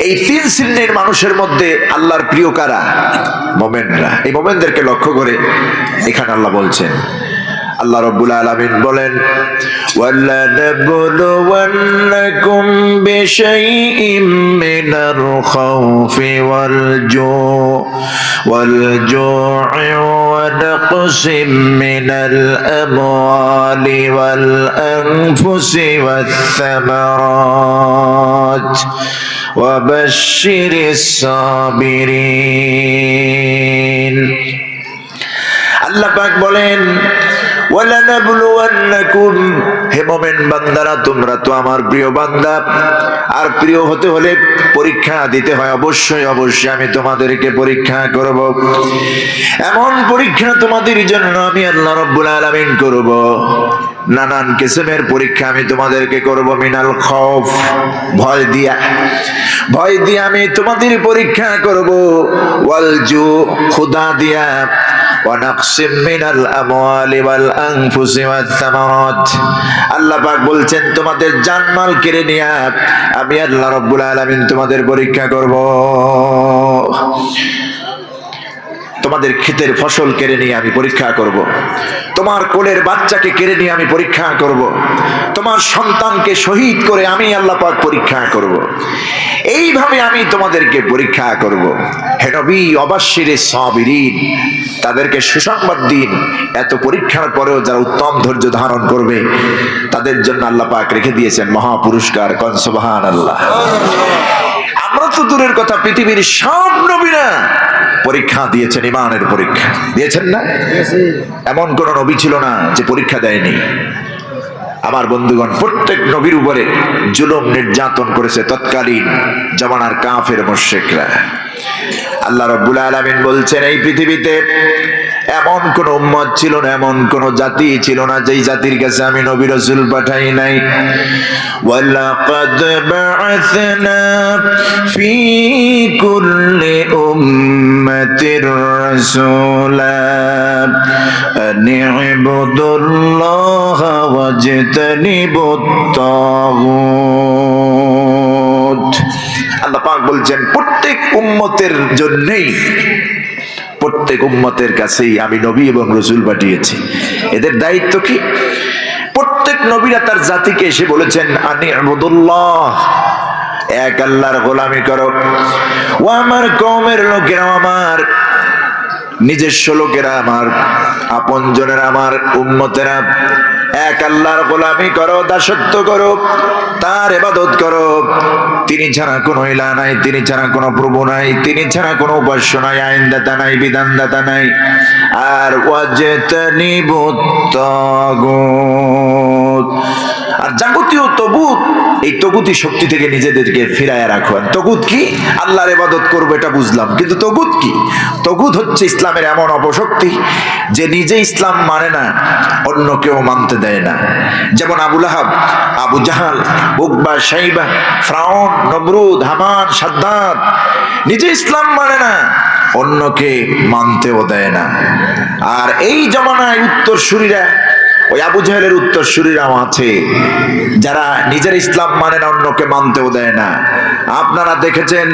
এই তিন শ্রেণীর মানুষের মধ্যে আল্লাহর প্রিয় কারা মোমেনরা এই মোমেনদেরকে লক্ষ্য করে এখানে আল্লাহ বলছেন আল্লাহ রব্বুল আলমিন বলেন وَلَنَبْلُوَنَّكُمْ بِشَيْءٍ مِّنَ الْخَوْفِ وَالْجُوعِ وَالْجُوعِ وَنَقْصٍ مِّنَ الْأَمْوَالِ وَالْأَنفُسِ وَالثَّمَرَاتِ وَبَشِّرِ الصَّابِرِينَ আল্লাহ পাক বলেন ওয়ালানাবলুওয়ান্নাকুম হে মোমেন বান্দারা তোমরা তো আমার প্রিয় বান্দা আর প্রিয় হতে হলে পরীক্ষা দিতে হয় অবশ্যই অবশ্যই আমি তোমাদেরকে পরীক্ষা করব এমন পরীক্ষা তোমাদের জন্য আমি আল্লাহ রব্বুল আলামিন করব নানান কিসমের পরীক্ষা আমি তোমাদেরকে করব মিনাল খফ ভয় দিয়া। ভয় দিয়ে আমি তোমাদের পরীক্ষা করব। ওয়ালজু খুদা দিয়া। বলছেন, তোমাদের জানমাল আমি আল্লাহ রাব্বুল আলামিন তোমাদের পরীক্ষা করব। তোমাদের ক্ষেতের ফসল কেড়ে নিয়ে আমি পরীক্ষা করব। তোমার কোলের বাচ্চাকে কেড়ে নিয়ে আমি পরীক্ষা করব। তোমার সন্তানকে শহীদ করে আমি আল্লাহ পাক পরীক্ষা করব। এইভাবে আমি তোমাদেরকে পরীক্ষা করব। হেনবি অবাশ্যিরে সাবিরিন, তাদেরকে সুসংবাদ দিন এত পরীক্ষার পরেও যারা উত্তম ধৈর্য ধারণ করবে, তাদের জন্য আল্লাহ পাক রেখে দিয়েছেন মহাপুরস্কার কনসবাহান আল্লাহ আমরা তো দূরের কথা, পৃথিবীর সব নবীরা পরীক্ষা দিয়েছেন, ইমানের পরীক্ষা। দিয়েছেন না? এমন কোন নবী ছিল না যে পরীক্ষা দেয়নি। আমার বন্ধুগণ, প্রত্যেক নবীর উপরে জুলুম নির্যাতন করেছে তৎকালীন জমানার কাফের মোশেকরা আল্লাহ রব্বুল আলামিন বলছেন, এই পৃথিবীতে এমন কোন উম্মত ছিল না, এমন কোন জাতি ছিল না, যেই জাতির কাছে আমি নবী রসুল পাঠাই নাই। ওয়ালাকাদ বাআসনা ফি কুল্লি উম্মাতির রাসূলা আন ইবুদুল্লাহা ওয়াজতানিবুত তাগুত আল্লাহ পাক বলছেন, প্রত্যেক উম্মতের জন্যই, প্রত্যেক উম্মতের কাছেই আমি নবী এবং রসুল পাঠিয়েছি। এদের দায়িত্ব কি? প্রত্যেক নবীরা তার জাতিকে এসে বলেছেন, আনি আহমদুল্লাহ এক আল্লাহর গোলামি করো। ও আমার কমের লোকেরা আমার নিজস্ব লোকেরা আমার, আপন জনের আমার, উম্মতেরা। এক আল্লাহর গোলামি করো, দাসত্ব করো, তার এবাদত করো। তিনি ছাড়া কোনো ইলা নাই, তিনি ছাড়া কোনো প্রভু নাই, তিনি ছাড়া কোনো উপাস্য নাই, আইনদাতা নাই, বিধানদাতা নাই। আর ওয়াজেতানি বুত্তাগুত আর যাবতীয় তবুত, এই তগুতি শক্তি থেকে নিজেদেরকে ফিরায় রাখবেন তগুত কি? আল্লাহর ইবাদত করব এটা বুঝলাম। কিন্তু তগুত কি? তগুত হচ্ছে ইসলামের এমন অপশক্তি যে নিজে ইসলাম মানে না, অন্য কেউ মানতে দেয় না। যেমন আবুল আহাব আবু জাহাল, উকবা সাইবা ফ্রাউন নবরুদ হামান সাদ্দাত নিজে ইসলাম মানে না, অন্যকে মানতেও দেয় না। আর এই জমানায় উত্তর সুরীরা ওই আবু জাহেলের উত্তর সুরিরাও আছে। যারা নিজের ইসলাম মানে না, অন্যকে মানতেও দেয় না। আপনারা দেখেছেন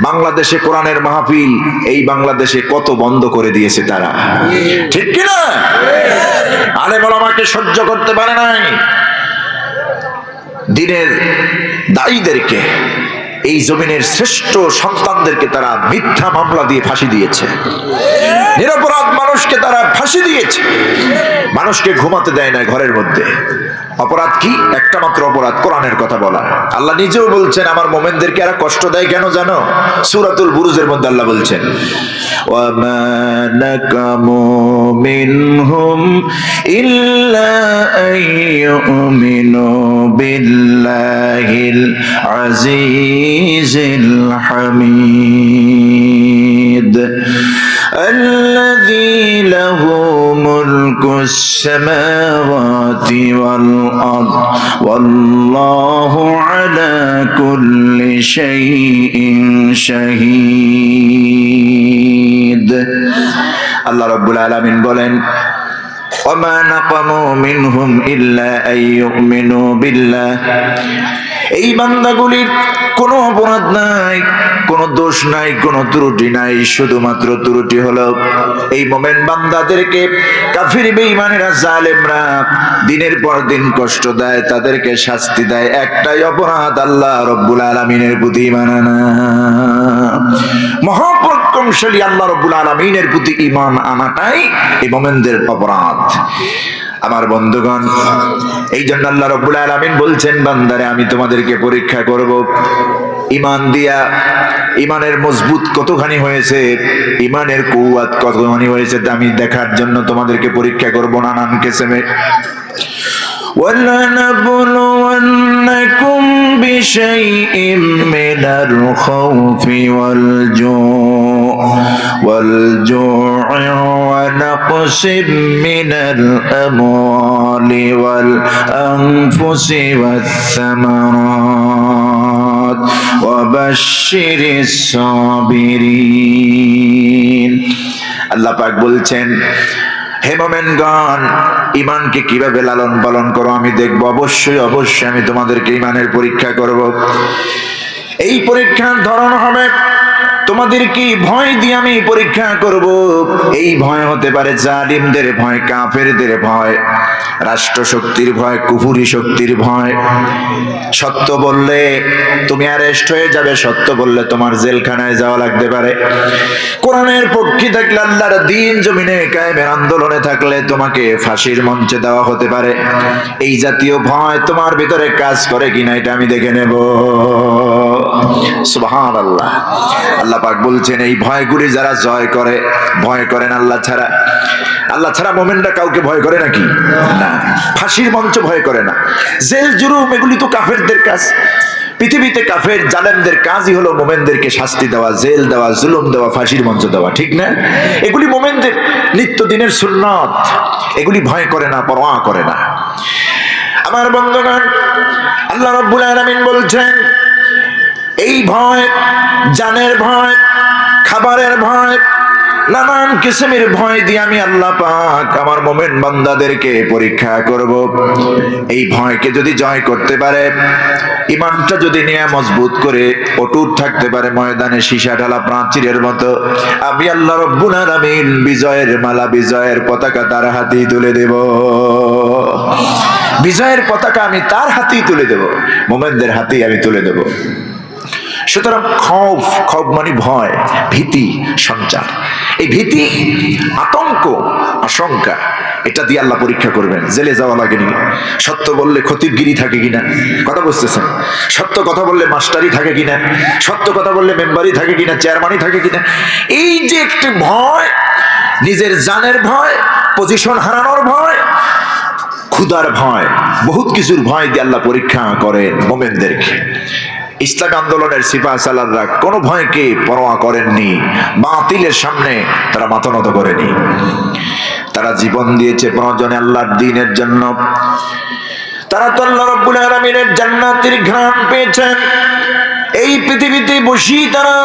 বাংলাদেশে কোরআনের মাহফিল, এই বাংলাদেশে কত বন্ধ করে দিয়েছে তারা। ঠিক কিনা? আলে আমাকে সহ্য করতে পারে নাই। দিনের দায়ীদেরকে, এই জমিনের শ্রেষ্ঠ সন্তানদেরকে তারা মিথ্যা মামলা দিয়ে ফাঁসি দিয়েছে। নিরপরাধ মানুষকে তারা ফাঁসি দিয়েছে। মানুষকে ঘুমাতে দেয় না ঘরের মধ্যে। অপরাধ কি? একটা মাত্র অপরাধ, কোরআনের কথা বলা। আল্লাহ নিজেও বলছেন, আমার মোমেনদেরকে আর কষ্ট দেয় কেন জানো? সুরাতুল বুরুজের মধ্যে আল্লাহ বলছেন ইল্লা আজিজিল হামিদ। السماوات والأرض والله على كل شيء شهيد الله رب العالمين বলেন وما نقموا منهم إلا أن يؤمنوا بالله এই বান্দাগুলির কোনো অপরাধ নাই, কোনো দোষ নাই, কোনো ত্রুটি নাই, শুধুমাত্র ত্রুটি হলো এই মোমেন বান্দাদেরকে কাফির বেঈমানেরা, জালেমরা দিনের পর দিন কষ্ট দেয়, তাদেরকে শাস্তি দেয়, একটাই অপরাধ আল্লাহ রব্বুল আলমিনের প্রতি মানানা মহাপরাক্রমশালী আল্লাহ রব্বুল আলমিনের প্রতি ইমান আনাটাই এই মোমেনদের অপরাধ। আমার বন্ধুগণ এই জন্য আল্লাহ রব্বুল আলমিন বলছেন বান্দারে আমি তোমাদেরকে পরীক্ষা করব ইমান দিয়া ইমানের মজবুত কতখানি হয়েছে ইমানের কৌয়াত কতখানি হয়েছে তা আমি দেখার জন্য তোমাদেরকে পরীক্ষা করব নানান কেসেমে ولنبلونكم بشيء من الخوف والجوع والجوع ونقص من الأموال والأنفس والثمرات وبشر الصابرين আল্লাহ পাক বলছেন হে মোমেনগণ ইমানকে কিভাবে লালন পালন করো আমি দেখবো অবশ্যই অবশ্যই আমি তোমাদেরকে ইমানের পরীক্ষা করব এই পরীক্ষার ধরন হবে তোমাদের কি ভয় দিয়ে আমি পরীক্ষা করব? এই ভয় হতে পারে জালিমদের ভয়, কাফেরদের ভয় রাষ্ট্র শক্তির ভয়, কুফুরি শক্তির ভয়। সত্য বললে তুমি অ্যারেস্ট হয়ে যাবে, সত্য বললে তোমার জেলখানায় যাওয়া লাগতে পারে। কোরআনের পক্ষে থাকলে আল্লাহর দিন জমিনে কায়েমের আন্দোলনে থাকলে তোমাকে ফাঁসির মঞ্চে দেওয়া হতে পারে। এই জাতীয় ভয় তোমার ভিতরে কাজ করে কিনা, এটা আমি দেখে নেব। সুবহান আল্লাহ আল্লাহ পাক বলছেন, এই ভয়গুলি যারা জয় করে, ভয় করেন আল্লাহ ছাড়া? আল্লাহ ছাড়া মোমেনরা কাউকে ভয় করে নাকি? না। ফাঁসির মঞ্চ ভয় করে না। জেল জুরুম এগুলি তো কাফেরদের কাজ। পৃথিবীতে কাফের জালেমদের কাজই হলো মোমেনদেরকে শাস্তি দেওয়া, জেল দেওয়া, জুলুম দেওয়া, ফাঁসির মঞ্চ দেওয়া, ঠিক না? এগুলি মোমেনদের নিত্যদিনের সুন্নত। এগুলি ভয় করে না, পরোয়া করে না। আমার বন্ধুগণ, আল্লাহ রব্বুল আলামিন বলছেন এই ভয়, জানের ভয়, খাবারের ভয়, নানান কিসমের ভয় দিয়ে আমি আল্লাহ পাক আমার মোমেন বান্দাদেরকে পরীক্ষা করব। এই ভয়কে যদি জয় করতে পারে, ইমানটা যদি নিয়ে মজবুত করে, অটুট থাকতে পারে ময়দানে সীসা ঢালা প্রাচীরের মতো, আমি আল্লাহ রব্বুল আলামিন বিজয়ের মালা, বিজয়ের পতাকা তার হাতেই তুলে দেব। বিজয়ের পতাকা আমি তার হাতেই তুলে দেব। মোমেনদের হাতেই আমি তুলে দেব। সুতরাং খফ খফ মানে ভয়, ভীতি, সঞ্চার। এই ভীতি, আতঙ্ক, আশঙ্কা, এটা দিয়ে আল্লাহ পরীক্ষা করবেন, জেলে যাওয়া লাগেনি। সত্য বললে ক্ষতিরগিরি থাকে কিনা? কথা বুঝতেছেন? সত্য কথা বললে মাস্টারি থাকে কিনা? সত্য কথা বললে মেম্বারই থাকে কিনা? চেয়ারম্যানই থাকে কিনা? এই যে একটি ভয়, নিজের জানের ভয় পজিশন হারানোর ভয় ক্ষুদার ভয়, বহুত কিছুর ভয় দিয়ে আল্লাহ পরীক্ষা করেন মোমেনদেরকে। ইসলামী আন্দোলনের সিপা সালাররা কোনো ভয়কে পরোয়া করেননি। বাতিলের সামনে তারা মাথা নত করেনি। তারা জীবন দিয়েছে প্রয়োজনে আল্লাহর দিনের জন্য। তারা তো আল্লাহ রব্বুল আলমিনের জান্নাতের ঘ্রাণ পেয়েছেন। এই পৃথিবীতে বসি তারা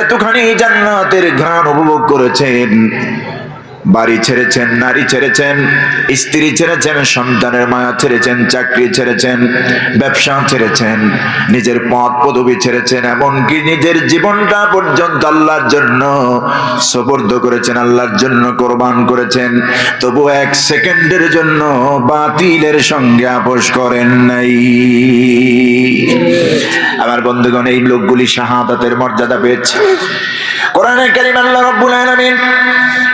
এতখানি জান্নাতের ঘ্রাণ উপভোগ করেছেন। বাড়ি ছেড়েছেন, নারী ছেড়েছেন, স্ত্রী ছেড়েছেন, সন্তানের মায়া ছেড়েছেন, চাকরি ছেড়েছেন, ব্যবসা ছেড়েছেন, নিজের পথ পদবি ছেড়েছেন, এমনকি নিজের জীবনটা পর্যন্ত আল্লাহর জন্য সবর্দ করেছেন, আল্লাহর জন্য কোরবান করেছেন। তবু এক সেকেন্ডের জন্য বাতিলের সঙ্গে আপোষ করেন নাই। আমার বন্ধুগণ, এই লোকগুলি শাহাদাতের মর্যাদা পেয়েছে। কোরআনে কারিম আল্লাহ রাব্বুল আলামিন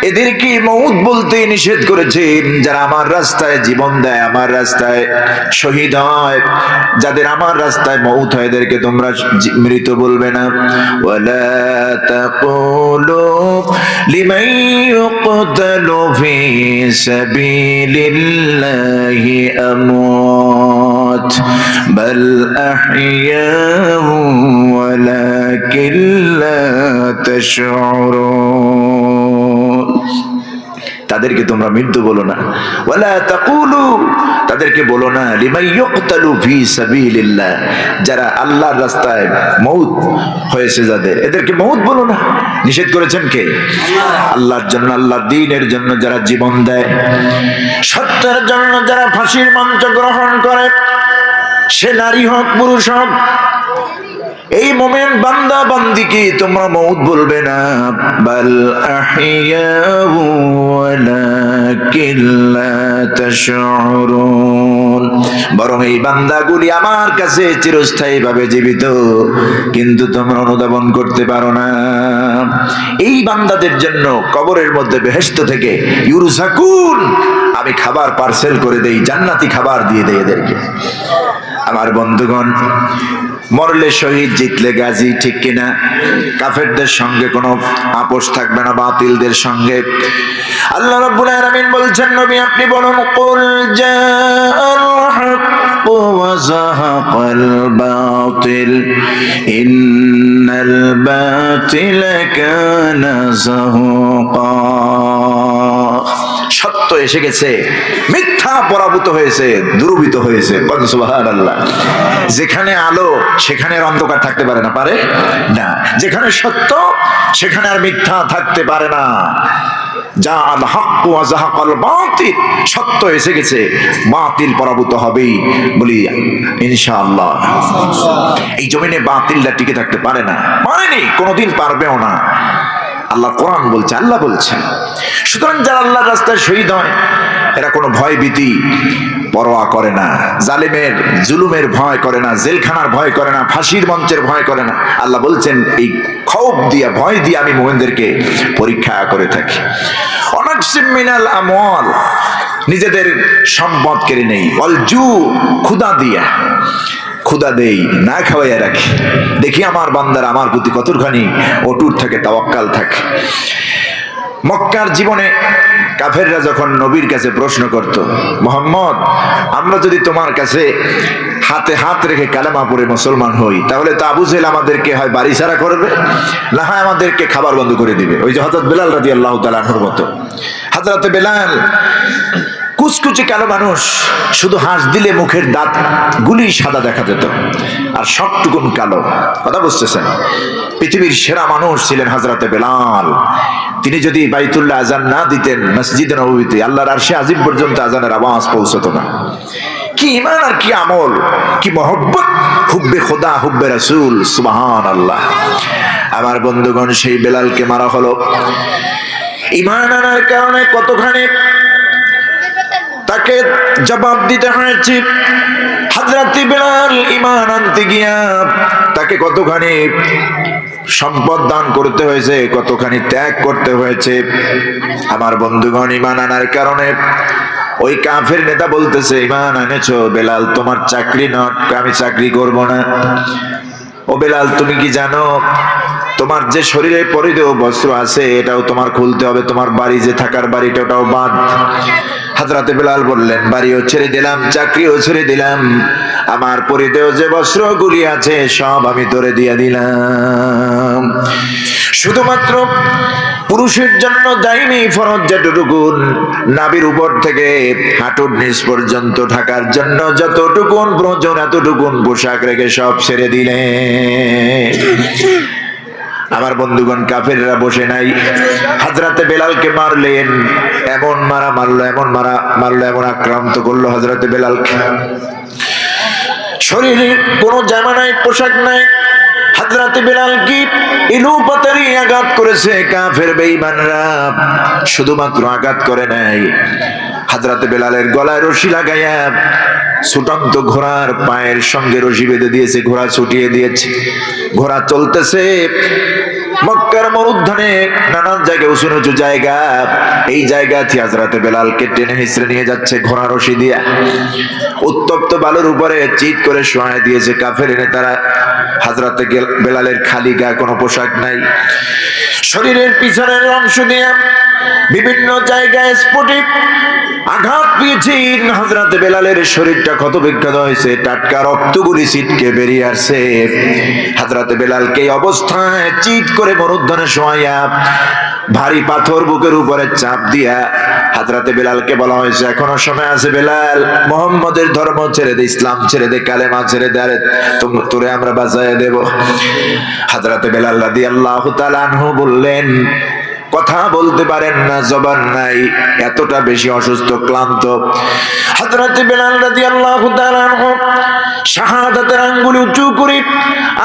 এদেরকে মৌত বলতে নিষেধ করেছেন যারা আমার রাস্তায় জীবন দেয় আমার রাস্তায় শহীদ হয় যাদের আমার রাস্তায় মৌত হয় এদেরকে তোমরা জি- মৃত বলবে না ওয়ালা তাকুলু লিমান ইউকতালু ফি সাবিলিল্লাহি আমওয়াত বাল আহইয়াউ ولكن لا تشعرون তাদেরকে তোমরা মৃত্যু বলো না। তাদেরকে বলো না যারা আল্লাহর রাস্তায় মৌত হয়েছে যাদের, এদেরকে মৌত বলো না। নিষেধ করেছেন কে? আল্লাহর জন্য, আল্লাহর দ্বীনের জন্য যারা জীবন দেয়, সত্যের জন্য যারা ফাঁসির মঞ্চ গ্রহণ করে, সে নারী হোক, পুরুষ হোক এই মোমেন বান্দা বান্দি কি? তোমরা মৌত বলবে না। বাল বরং এই বান্দাগুলি আমার কাছে চিরস্থায়ী ভাবে জীবিত, কিন্তু তোমরা অনুধাবন করতে পারো না। এই বান্দাদের জন্য কবরের মধ্যে বেহেশত থেকে ইউরুসাকুন আমি খাবার পার্সেল করে দেই, জান্নাতি খাবার দিয়ে দেয় এদেরকে। আমার বন্ধুগণ, মরলে শহীদ জিতলে গাজী, ঠিক কিনা? কাফেরদের সঙ্গে কোনো আপোষ থাকবে না, বাতিলদের সঙ্গে। আল্লাহ রাব্বুল আলামিন বলছেন, নবী, আপনি বলুন, কুল জাআল হাক্কু ওয়া যাহাকাল বাতিল, ইন্নাল বাতিলা কানা যাহুকা। সত্য এসে গেছে, মিথ্যা পরাভূত হয়েছে, দুর্বৃত হয়েছে। যেখানে আলো, সেখানে অন্ধকার থাকতে পারে না পারে? না। যেখানে সত্য, সেখানে আর মিথ্যা থাকতে পারে না। যা আল হাক্কু ওয়া বাতিল, সত্য এসে গেছে, বাতিল পরাভূত হবেই। বলি, ইনশাআল্লাহ। এই জমিনে বাতিলটা টিকে থাকতে পারে না। পারেনি, কোনোদিন পারবেও না। আল্লাহ কোরআন বলছে, আল্লাহ বলছেন। সুতরাং যারা আল্লাহর রাস্তায় শহীদ হয়, এরা কোনো ভয় ভীতি পরোয়া করে না, জালেমের, জুলুমের ভয় করে না, জেলখানার ভয় করে না, ফাঁসির মঞ্চের ভয় করে না। আল্লাহ বলছেন, এই ক্ষোভ দিয়ে, ভয় দিয়ে আমি মোহেনদেরকে পরীক্ষা করে থাকি। আমল। নিজেদের সম্পদ কেড়ে নেই। অলজু ক্ষুদা দিয়া। ক্ষুদা দেই, না খাওয়াইয়া রাখি। দেখি আমার বান্দার আমার প্রতি কতখানি অটুট থাকে, তাওয়াক্কাল থাকে। মক্কার জীবনে কাফেররা যখন নবীর কাছে প্রশ্ন করত, মোহাম্মদ, আমরা যদি তোমার কাছে হাতে হাত রেখে কালেমা পড়ে মুসলমান হই, তাহলে তো আবু জেল আমাদেরকে হয় বাড়ি ছাড়া করবে? না হয় আমাদেরকে খাবার বন্ধ করে দিবে। ওই যে হজরত বেলাল রাজি আল্লাহ তালাহর মতো। হাজরাতে বেলাল কুচকুচে কালো মানুষ, শুধু হাঁস দিলে মুখের দাঁত গুলি সাদা দেখা যেত, আর সবটুকুন কালো। কথা বুঝতেছেন? পৃথিবীর সেরা মানুষ ছিলেন হাজরাতে বেলাল। তিনি যদি বাইতুল্লাহ আজান না দিতেন মসজিদ নবীতে আল্লাহর আরশে আজিম পর্যন্ত আজানের আওয়াজ পৌঁছতো না। কি ইমান আর কি আমল, কি মহব্বত? হুব্বে খোদা, হুব্বে রাসূল সুবহান আল্লাহ আমার বন্ধুগণ, সেই বেলালকে মারা হলো। ইমান আনার কারণে কতখানি তাকে জবাব দিতে হয়েছে। হাজরাতি বেলাল ইমান আনতে গিয়া তাকে কতখানি সম্পদ দান করতে হয়েছে, কতখানি ত্যাগ করতে হয়েছে, আমার বন্ধুগণ ইমান আনার কারণে ওই কাফের নেতা বলতেছে ইমান আনেছো বেলাল তোমার চাকরি নট, আমি চাকরি করব না। ও বেলাল, তুমি কি জানো তোমার যে শরীরে পরিধেয় বস্ত্র আছে, এটাও তোমার খুলতে হবে। তোমার বাড়ি যে থাকার বাড়িটা, ওটাও বাদ। হাজরাতে বেলাল বললেন, বাড়িও ছেড়ে দিলাম, চাকরিও ছেড়ে দিলাম। আমার পরিধেয় যে বস্ত্রগুলি আছে, সব আমি তোরে দিয়ে দিলাম। শুধুমাত্র পুরুষের জন্য দায়নি ফরজ যেটুকুন নাবির উপর থেকে হাঁটুর নিচ পর্যন্ত ঢাকার জন্য যতটুকুন প্রয়োজন, এতটুকুন পোশাক রেখে সব ছেড়ে দিলেন। আমার বন্ধুগণ কাফেররা বসে নাই। হাজরাতে বেলালকে মারলেন, এমন মারা মারলো, এমন মারা মারলো, এমন আক্রান্ত করল হাজরাতে বেলালকে। শরীরে কোনো জামা নাই, পোশাক নাই। হাজরাতে বেলাল কি ইলু পাতারি আঘাত করেছে? কাফের বেঈমানরা শুধুমাত্র আঘাত করে নাই। হাজরাতে বেলালের গলায় রশি লাগাইয়া ছুটন্ত ঘোড়ার পায়ের সঙ্গে রশি বেঁধে দিয়েছে ঘোড়া ছুটিয়ে দিয়েছে ঘোড়া চলতেছে। মক্কার মরুদ্ধানে নানান জায়গায়, উঁচু উঁচু জায়গা। এই জায়গা থেকে হাজরাতে বেলালকে টেনে হিসড়ে নিয়ে যাচ্ছে ঘোড়া রশি দিয়া। উত্তপ্ত বালুর উপরে চিৎ করে শোয়া দিয়েছে কাফের এনে তারা হাজরাতে বেলালের খালি গায়ে কোনো পোশাক নাই। শরীরের পিছনের অংশ দিয়ে বিভিন্ন জায়গায় স্ফটিক আঘাত পেয়েছেন হাজরাতে বেলালের শরীরটা ক্ষত বিখ্যাত হয়েছে, টাটকা রক্তগুলি ছিটকে বেরিয়ে আসছে। হাজরাতে বেলালকে অবস্থায় চিট করে মরুদ্ধনে শোয়াইয়া ভারী পাথর বুকের উপরে চাপ দিয়া হাজরাতে বেলালকে বলা হয়েছে, এখনও সময় আছে বেলাল, মোহাম্মদের ধর্ম ছেড়ে দে, ইসলাম ছেড়ে দে, কালেমা ছেড়ে দে, আরে তোরে আমরা বাঁচাইয়া দেব। হাজরাতে বেলাল রাদি আল্লাহ তালানহু বললেন কথা বলতে পারেন না, জবান নাই, এতটা বেশি অসুস্থ, ক্লান্ত। হযরত বেলাল রাদিয়াল্লাহু তাআলা শাহাদাতের আঙ্গুল উঁচু করে,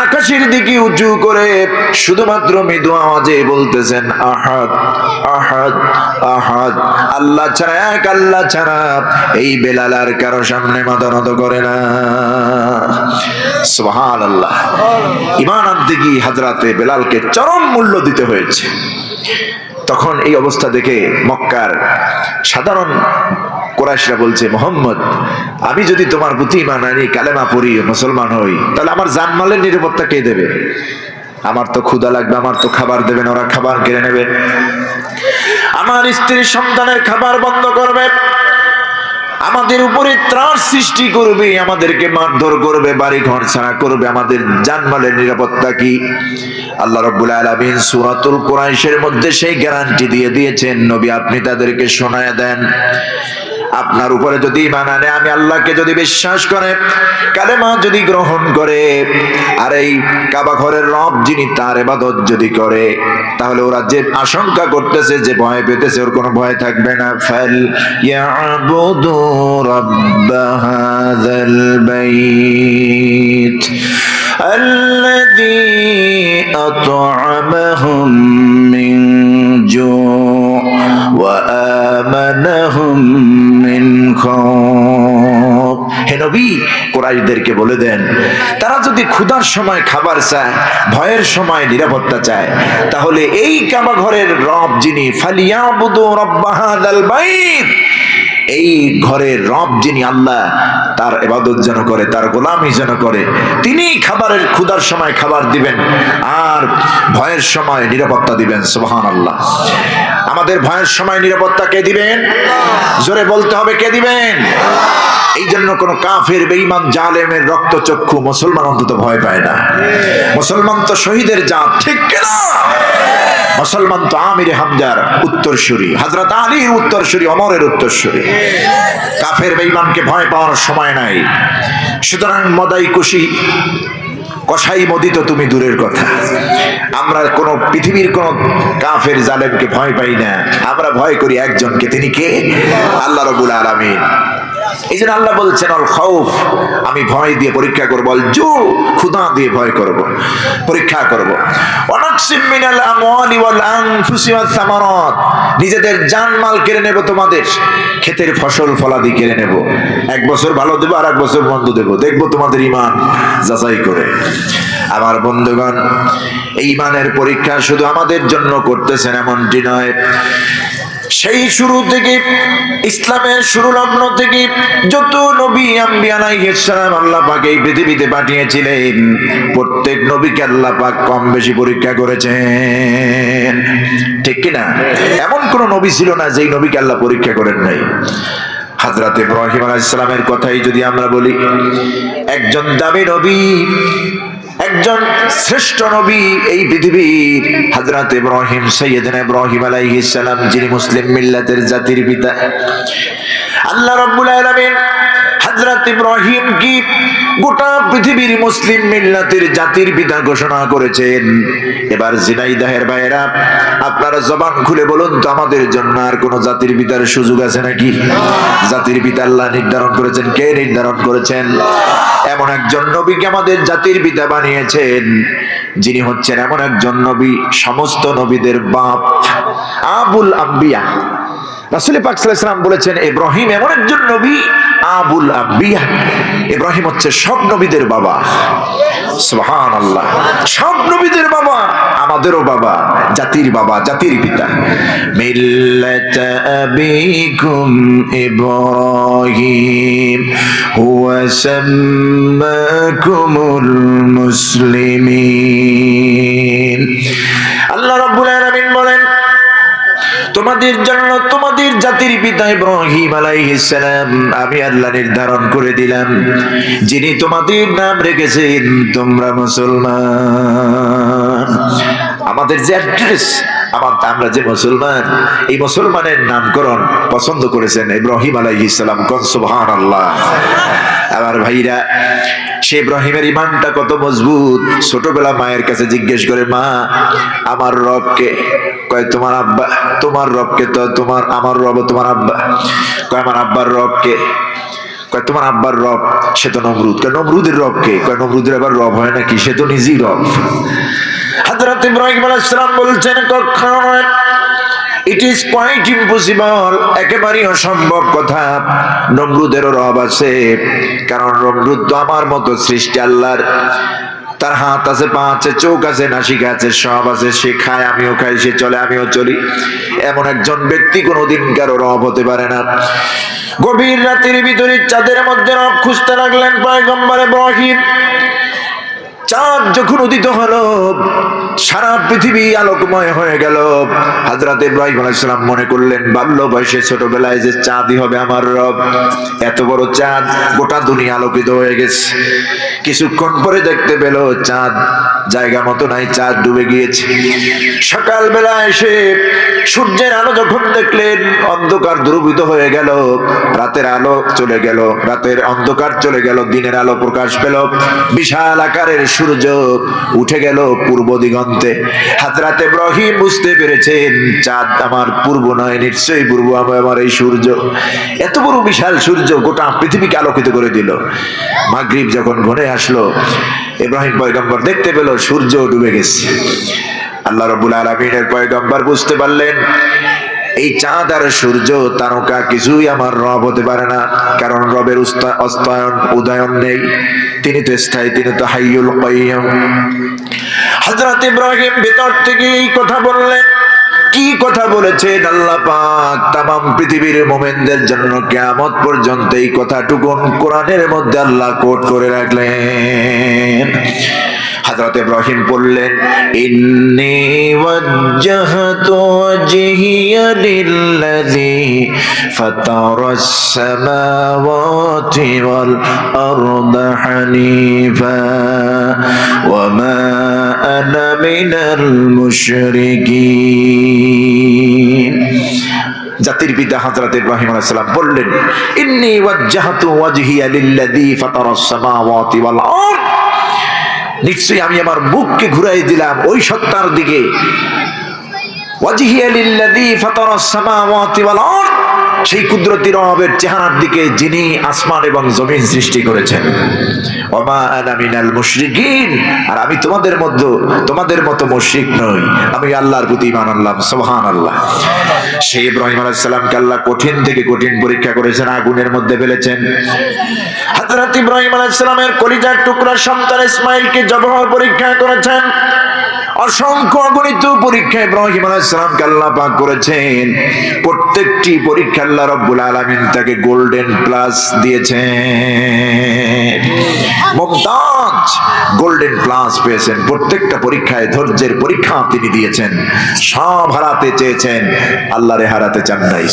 আকাশের দিকে উঁচু করে শুধুমাত্র মৃদু আওয়াজে বলতেছেন, আহাদ আহাদ আহাদ, আল্লাহ ছাড়া এক, আল্লাহ ছাড়া এই বেলাল আর কারও সামনে মাথা নত করে না। সুবহান আল্লাহ ইমান আনতে হাজরাতে বেলালকে চরম মূল্য দিতে হয়েছে। তখন এই অবস্থা দেখে মক্কার সাধারণ কোরাইশরা বলছে, মোহাম্মদ, আমি যদি তোমার প্রতি ইমান আনি, কালেমা পড়ি, মুসলমান হই, তাহলে আমার জানমালের নিরাপত্তা কে দেবে? আমার তো ক্ষুধা লাগবে, আমার তো খাবার দেবেন, ওরা খাবার কেড়ে নেবে। আমার স্ত্রীর সন্তানের খাবার বন্ধ করবে। আমাদের উপরে ত্রাস সৃষ্টি করবে, আমাদেরকে মারধর করবে বাড়ি ঘর ছাড়া করবে, আমাদের জানমালের নিরাপত্তা কি? আল্লাহ রব্বুল আলমিন সুরাতুল কোরআশের মধ্যে সেই গ্যারান্টি দিয়ে দিয়েছেন। নবী, আপনি তাদেরকে শোনায় দেন। আপনার উপরে যদি ইমান আনে আমি আল্লাহকে যদি বিশ্বাস করে কালেমা যদি গ্রহণ করে আর এই কাবা ঘরের রব যিনি তার এবাদত যদি করে তাহলে ওরা যে আশঙ্কা করতেছে যে ভয় পেতেছে ওর কোনো ভয় থাকবে না ফাল ইয়াবুদু রাব্ব হাযাল বাইত الذي أطعمهم من جوع وآمنهم من خوف হে নবী বলে দেন, তারা যদি ক্ষুধার সময় খাবার চায়, ভয়ের সময় নিরাপত্তা চায়, তাহলে এই কাবা ঘরের রব যিনি, ফালিয়াবুদু রব্বাহাদাল বাইত এই ঘরের রব যিনি আল্লাহ তার এবাদত যেন করে তার গোলামি যেন করে তিনি খাবারের ক্ষুধার সময় খাবার দিবেন আর ভয়ের সময় নিরাপত্তা দিবেন সুবহান আল্লাহ আমাদের ভয়ের সময় নিরাপত্তা কে দিবেন? জোরে বলতে হবে কে দিবেন? এই জন্য কোন কাফের বেঈমান জালেমের রক্তচক্ষু মুসলমান অন্তত ভয় পায় না। মুসলমান তো শহীদের জাত ঠিক কিনা? মুসলমান তো আমির হামজার উত্তরসূরি। হজরত আলীর উত্তরসূরি অমরের উত্তরসূরি। কাফের বেঈমানকে ভয় পাওয়ার সময় নাই। সুতরাং মদাই কুশি কষাই মদিত তুমি দূরের কথা। আমরা কোন, পৃথিবীর কোন কাফের জালেমকে ভয় পাই না। আমরা ভয় করি একজনকে, তিনি কে? আল্লাহ রবুল আলমিন। এই জন্য আল্লাহ বলছেন অল খৌফ আমি ভয় দিয়ে পরীক্ষা করব অল জু, ক্ষুধা দিয়ে ভয় করব, পরীক্ষা করব। মিনাল আমওয়ালি ওয়াল আনফুসি সামারাত, নিজেদের জানমাল কেড়ে নেব তোমাদের, ক্ষেতের ফসল ফলাদি কেড়ে নেব। এক বছর ভালো দেবো আর এক বছর বন্ধ দেবো, দেখব তোমাদের ইমান যাচাই করে। আমার বন্ধুগণ এই ইমানের পরীক্ষা শুধু আমাদের জন্য করতেছেন এমনটি নয় সেই শুরু থেকে, ইসলামের শুরু লগ্ন থেকে যত নবী আম্বিয়া আলাইহিসসালাম আল্লাহ পাক এই পৃথিবীতে পাঠিয়েছিলেন, প্রত্যেক নবীকে আল্লাহ পাক কম বেশি পরীক্ষা করেছেন। ঠিক কি না? এমন কোন নবী ছিল না যেই নবীকে আল্লাহ পরীক্ষা করেন নাই। হাজরাত ইব্রাহিম আলাইহিসসালামের কথাই যদি আমরা বলি, একজন দাবি নবী একজন শ্রেষ্ঠ নবী এই পৃথিবীর হযরত ইব্রাহিম, সৈয়দনা ইব্রাহিম আলাইহিস সালাম, যিনি মুসলিম মিল্লাতের জাতির পিতা। আল্লাহ রাব্বুল আলামিন হযরত ইব্রাহিম কি গোটা পৃথিবীর মুসলিম মিল্লাতের জাতির পিতা ঘোষণা করেছেন? এবার জিনাইদাহের ভাইয়েরা, আপনারা জবান খুলে বলুন তো, আমাদের জন্য আর কোন জাতির পিতার সুযোগ আছে নাকি? জাতির পিতা আল্লাহ নির্ধারণ করেছেন। কে নির্ধারণ করেছেন? এমন একজন নবীকে আমাদের জাতির পিতা বানিয়েছেন, যিনি হচ্ছেন এমন একজন নবী, সমস্ত নবীদের বাপ আবুল আম্বিয়া। রাসুল পাক সাল্লাম বলেছেন, ইব্রাহিম এমন একজন নবী, আবুল আম্বিয়া। ইব্রাহিম হচ্ছে সব নবীদের বাবা। সুবহান আল্লাহ সব নবীদের বাবা, আমাদেরও বাবা, জাতির বাবা, জাতির পিতা। মিল্লাত আবিকুম ইব্রাহিম, হুয়া সাম্মাকুমুল মুসলিমিন। আল্লাহ রাব্বুল আলামিন বলেন তোমাদের জন্য তোমাদের জাতির পিতা ইব্রাহিম আলাইহিস সালাম, আমি আল্লাহ নির্ধারণ করে দিলাম। যিনি তোমাদের নাম রেখেছেন, তোমরা মুসলমান। আমাদের যে অ্যাড্রেস, আমার আমরা যে মুসলমান, এই মুসলমানের নামকরণ পছন্দ করেছেন ইব্রাহিম আলাইহিস সালাম কোন, সুবহানাল্লাহ। আমার ভাইরা সে ইব্রাহিমের ইমানটা কত মজবুত। ছোটবেলা মায়ের কাছে জিজ্ঞেস করে, মা, আমার রবকে। কয়, তোমার আব্বা, তোমার রবকে তো তোমার, আমার রব তোমার আব্বা। কয়, আমার আব্বার রবকে। কয়, তোমার আব্বার রব, সে তো নমরুদ। কয়, নমরুদের রব কে কয়, নমরুদের আবার রব হয় নাকি? সে তো নিজেই রব। হাজরত ইব্রাহিম আলাইহিস সালাম বলছেন, কখনো ইট ইজ কোয়াইট ইম্পসিবল একেবারেই অসম্ভব কথা। নমরুদেরও রব আছে। কারণ নমরুদ তো আমার মতো সৃষ্টি আল্লাহর। তার হাত আছে, পা আছে, চোখ আছে, নাসিকা আছে, সব আছে। সে খায়, আমিও খাই, সে চলে, আমিও চলি। এমন একজন ব্যক্তি কোনোদিন কারও রব হতে পারে না। গভীর রাতের ভিতরে চাঁদের মধ্যে রব খুঁজতে লাগলেন পয়গম্বর ইব্রাহিম। চাঁদ যখন উদিত হলো সারা পৃথিবী আলোকময় হয়ে গেল। হাজরাত ইব্রাহিম আলাইসালাম মনে করলেন, বাল্য বয়সে ছোটবেলায় যে চাঁদই হবে আমার রব, এত বড় চাঁদ গোটা দুনিয়া আলোকিত হয়ে গেছে। কিছুক্ষণ পরে দেখতে পেল চাঁদ জায়গা মতো নাই, চাঁদ ডুবে গিয়েছে। সকালবেলা এসে সূর্যের আলো যখন দেখলেন, অন্ধকার দ্রুবিত হয়ে গেল, রাতের আলো চলে গেল, রাতের অন্ধকার চলে গেল, দিনের আলো প্রকাশ পেল, বিশাল আকারের সূর্য উঠে গেল পূর্ব দিগন্তে। হাজরাতে ইব্রাহিম বুঝতে পেরেছেন, চাঁদ আমার পূর্ব নয়, নিশ্চয়ই পূর্ব আমার এই সূর্য। এত বড় বিশাল সূর্য গোটা পৃথিবীকে আলোকিত করে দিল। মাগরিব যখন ঘনে আসলো, ইব্রাহিম পয়গম্বর দেখতে পেল সূর্য ডুবে গেছে। আল্লাহ রবুল আলমিনের পয়গম্বর বুঝতে পারলেন এই চাঁদ আর সূর্য তারকা কিছুই আমার রব হতে পারে না, কারণ রবের অস্তায়ন, উদয়ন নেই। তিনি তো স্থায়ী, তিনি তো হাইয়ুল কাইয়্যুম হযরত ইব্রাহিম ভেতর থেকে এই কথা বললেন। কি কথা বলেছেন আল্লাহ পাক? তাম পৃথিবীর মোমেনদের জন্য কিয়ামত পর্যন্ত এই কথাটুকুন কোরআনের মধ্যে আল্লাহ কোট করে রাখলেন। হযরত ইব্রাহিম বললেন ইন্নি ওয়াজ্জাহতু ওয়াজহিয়া লিল্লাযী ফাতারাস সামাওয়াতি ওয়াল আরদা হানিফা ওয়ামা আনা মিনাল মুশরিকিন জাতির পিতা হযরত ইব্রাহিম আলাইহিস সালাম বললেন ইন্নী ওয়াজ্জাহতু ওয়াজহিয়া লিল্লাযী ফাতারাস সামাওয়াতি ওয়াল আরদ নিশ্চয়ই আমি আমার মুখকে ঘুরাই দিলাম ওই সত্তার দিকে। ওয়াজহিয়া লিল্লাযী ফাতারাস সামাওয়াতি ওয়াল আরদ। সেই কুদরতি রবের চেহারার দিকে যিনি আসমান এবং জমিন সৃষ্টি করেছেন। আর আমি তোমাদের মধ্যে, তোমাদের মতো মুশরিক নই। আমি আল্লাহর প্রতি ঈমান আনলাম আল্লাহ সেই ইব্রাহিম আলাইহিস সালামকে আল্লাহ কঠিন থেকে কঠিন পরীক্ষা করেছেন, আগুনের মধ্যে ফেলেছেন। হযরত ইব্রাহিম আলাইহিস কলিজার টুকরা সন্তান ইসমাইলকে জবহ পরীক্ষা করেছেন। অসংখ্য অগণিত পরীক্ষা ইব্রাহিম আলাইহিসসালামকে আল্লাহ পাক করেছেন। প্রত্যেকটি পরীক্ষা আল্লাহ রব্বুল আলামিন তাকে গোল্ডেন প্লাস দিয়েছেন। মুমতাজ গোল্ডেন প্লাস পেয়েছেন। প্রত্যেকটা পরীক্ষায় ধৈর্যের পরীক্ষা তিনি দিয়েছেন। সব হারাতে চেয়েছেন। আল্লাহরে হারাতে চান নাই।